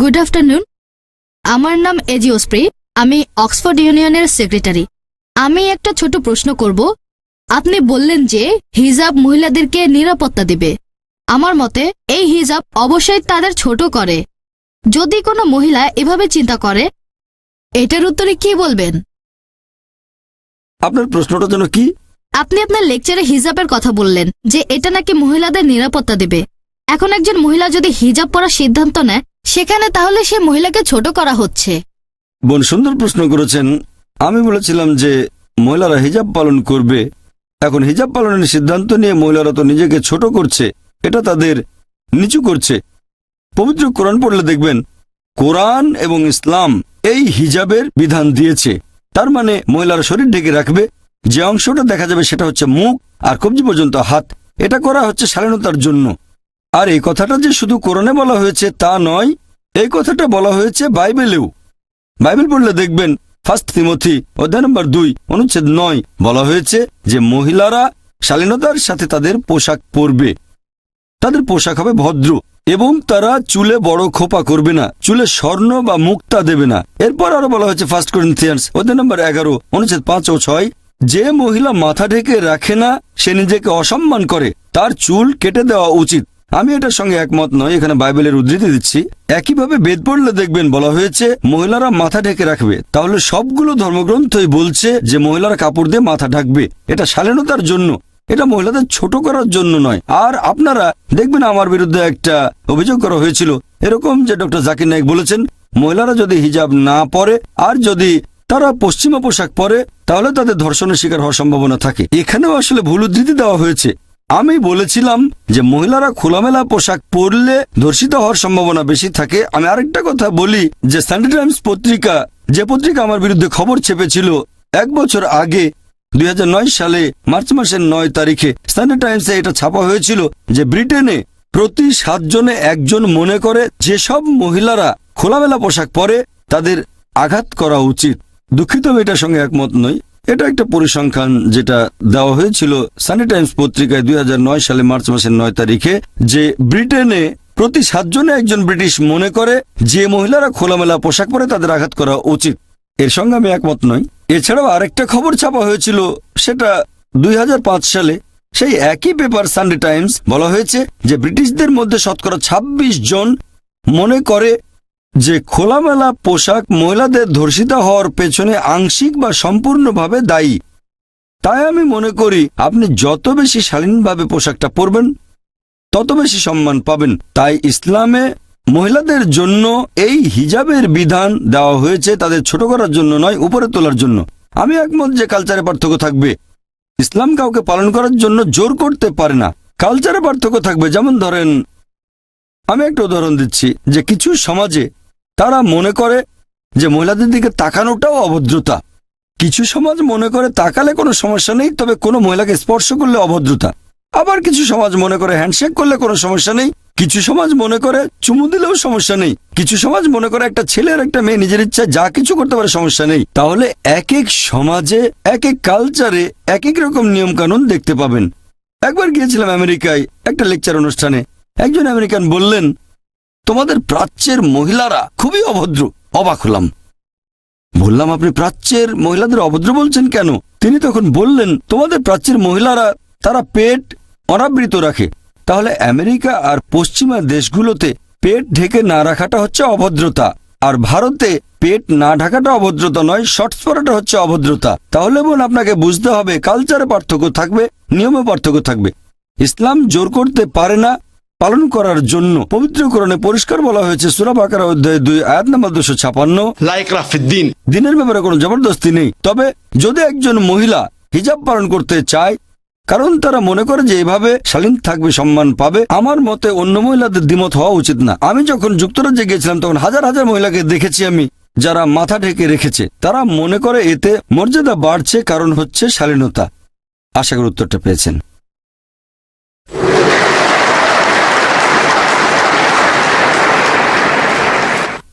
Good afternoon আমার নাম AG ওসপ্রি আমি অক্সফোর্ড ইউনিয়নের সেক্রেটারি আমি একটা ছোট প্রশ্ন করব। আপনি বললেন যে হিজাব মহিলাদেরকে নিরাপত্তা দেবে। আমার মতে এই হিজাব অবশ্যই তাদের ছোট করে। যদি কোনো মহিলা এভাবে চিন্তা করে এটার উত্তরে কি বলবেন? আপনার প্রশ্নটা যেন কি? আপনি আপনার লেকচারে হিজাবের কথা বললেন যে এটা নাকি মহিলাদের নিরাপত্তা দেবে। এখন একজন মহিলা যদি হিজাব পরার সিদ্ধান্ত নেয় সেখানে তাহলে সে মহিলাকে ছোট করা হচ্ছে। বোন সুন্দর প্রশ্ন করেছেন, আমি বলেছিলাম যে মহিলারা হিজাব পালন করবে। এখন হিজাব পালনের সিদ্ধান্ত নিয়ে মহিলারা তো নিজেকে ছোট করছে, এটা তাদের নিচু করছে। পবিত্র কোরআন পড়লে দেখবেন, কোরআন এবং ইসলাম এই হিজাবের বিধান দিয়েছে। তার মানে মহিলারা শরীর ঢেকে রাখবে, যে অংশটা দেখা যাবে সেটা হচ্ছে মুখ আর কবজি পর্যন্ত হাত। এটা করা হচ্ছে শালীনতার জন্য। আর এই কথাটা যে শুধু কোরআনে বলা হয়েছে তা নয়, এই কথাটা বলা হয়েছে বাইবেলেও। বাইবেল পড়লে দেখবেন ফার্স্ট তিমথি অধ্যায় নম্বর দুই, অনুচ্ছেদ নয়, বলা হয়েছে যে মহিলারা শালীনতার সাথে তাদের পোশাক পরবে। তাদের পোশাক হবে ভদ্র এবং তারা চুলে বড় খোপা করবে না, চুলে স্বর্ণ বা মুক্তা দেবে না। এরপর আরও বলা হয়েছে ফার্স্ট করিন্থিয়ান্স অধ্যায় নম্বর এগারো, অনুচ্ছেদ পাঁচ ও ছয়, যে মহিলা মাথা ঢেকে রাখে না, সে নিজেকে অসম্মান করে, তার চুল কেটে দেওয়া উচিত। আমি এটার সঙ্গে একমত নয় এখানে বাইবেলের উদ্ধৃতি দিচ্ছি। একইভাবে বেদ পড়লে দেখবেন বলা হয়েছে, মহিলারা মাথা ঢেকে রাখবে। তাহলে সবগুলো ধর্মগ্রন্থই বলছে যে মহিলারা কাপড় দিয়ে মাথা ঢাকবে। এটা শালীনতার জন্য। এটা মহিলাদের ছোট করার জন্য নয়। আর আপনারা দেখবেন আমার বিরুদ্ধে একটা অভিযোগ করা হয়েছিল। এরকম যে ডক্টর জাকির নায়ক বলেছেন, মহিলারা যদি হিজাব না পরে, আর যদি তারা পশ্চিমা পোশাক পরে, তাহলে তাদের ধর্ষণের শিকার হওয়ার সম্ভাবনা থাকে। এখানেও আসলে ভুল উদ্ধৃতি দেওয়া হয়েছে। আমি বলেছিলাম যে মহিলারা খোলামেলা পোশাক পরলে ধর্ষিত হওয়ার সম্ভাবনা বেশি থাকে। আমি আরেকটা কথা বলি যে সানডে টাইমস পত্রিকা, যে পত্রিকা আমার বিরুদ্ধে খবর ছেপেছিল, এক বছর আগে, দুই হাজার নয় সালে, মার্চ মাসের নয় তারিখে সানডে টাইমসে এটা ছাপা হয়েছিল যে ব্রিটেনে প্রতি সাতজনে একজন মনে করে যেসব মহিলারা খোলামেলা পোশাক পরে তাদের আঘাত করা উচিত। দুঃখিত আমি এটার সঙ্গে একমত নই। এটা একটা পরিসংখ্যান যেটা দেওয়া হয়েছিল সানি টাইমস পত্রিকায় দুই হাজার নয় সালে মার্চ মাসের নয় তারিখে যে ব্রিটেনে প্রতি সাতজনে একজন ব্রিটিশ মনে করে যে মহিলারা খোলামেলা পোশাক পরে তাদের আঘাত করা উচিত। এর সঙ্গে আমি একমত নই। এছাড়াও আরেকটা খবর ছাপা হয়েছিল, সেটা দুই হাজার পাঁচ সালে সেই একই পেপার সানডে টাইমস বলা হয়েছে যে ব্রিটিশদের মধ্যে শতকরা ২৬ জন মনে করে যে খোলামেলা পোশাক মহিলাদের ধর্ষিত হওয়ার পেছনে আংশিক বা সম্পূর্ণভাবে দায়ী। তাই আমি মনে করি, আপনি যত বেশি শালীনভাবে পোশাকটা পরবেন, তত বেশি সম্মান পাবেন। তাই ইসলামে মহিলাদের জন্য এই হিজাবের বিধান দেওয়া হয়েছে তাদের ছোট করার জন্য নয়, উপরে তোলার জন্য। আমি একমত যে কালচারে পার্থক্য থাকবে। ইসলাম কাউকে পালন করার জন্য জোর করতে পারে না। কালচারে পার্থক্য থাকবে, যেমন ধরেন, আমি একটা উদাহরণ দিচ্ছি যে কিছু সমাজে তারা মনে করে যে মহিলাদের দিকে তাকানোটাও অভদ্রতা। কিছু সমাজ মনে করে তাকালে কোনো সমস্যা নেই, তবে কোনো মহিলাকে স্পর্শ করলে অভদ্রতা। আবার কিছু সমাজ মনে করে হ্যান্ডশেক করলে কোনো সমস্যা নেই, কিছু সমাজ মনে করে চুমু দিলেও সমস্যা নেই, কিছু সমাজ মনে করে একটা ছেলে আর একটা মেয়ে নিজের ইচ্ছা যা কিছু করতে পারে সমস্যা নেই। তাহলে এক এক সমাজে, এক এক কালচারে এক এক রকম নিয়ম কানুন দেখতে পাবেন। একবার গিয়েছিলাম আমেরিকায় একটা লেকচার অনুষ্ঠানে। একজন আমেরিকান বললেন তোমাদের প্রাচ্যের মহিলারা খুবই অভদ্র। অবাক হলাম। বললাম, আপনি প্রাচ্যের মহিলাদের অভদ্র বলছেন কেন? তিনি তখন বললেন, তোমাদের প্রাচ্যের মহিলারা, তারা পেট অনাবৃত রাখে। তাহলে আমেরিকা আর পশ্চিমা দেশগুলোতে পেট ঢেকে না রাখাটা হচ্ছে অভদ্রতা, আর ভারতে পেট না ঢাকাটা অভদ্রতা নয়, শর্টস পরাটা হচ্ছে অভদ্রতা। তাহলে বোন আপনাকে বুঝতে হবে, কালচারে পার্থক্য থাকবে, নিয়মে পার্থক্য থাকবে। ইসলাম জোর করতে পারে না পালন করার জন্য পবিত্রকরণে পরিষ্কার বলা হয়েছে সুরাবাকারা অধ্যায় দুই আয়াত নাম্বার দুশো ছাপান্ন। লাইক রাফিদ্দিন। দিনের ব্যাপারে কোনো জবরদস্তি নেই। তবে যদি একজন মহিলা হিজাব পালন করতে চায় কারণ তারা মনে করে যে এভাবে শালীন থাকবে সম্মান পাবে আমার মতে অন্য মহিলাদের দ্বিমত হওয়া উচিত না। আমি যখন যুক্তরাজ্যে গেছিলাম তখন হাজার হাজার মহিলাকে দেখেছি আমি যারা মাথা ঢেকে রেখেছে। তারা মনে করে এতে মর্যাদা বাড়ছে কারণ হচ্ছে শালীনতা। আশা করি উত্তরটা পেয়েছেন।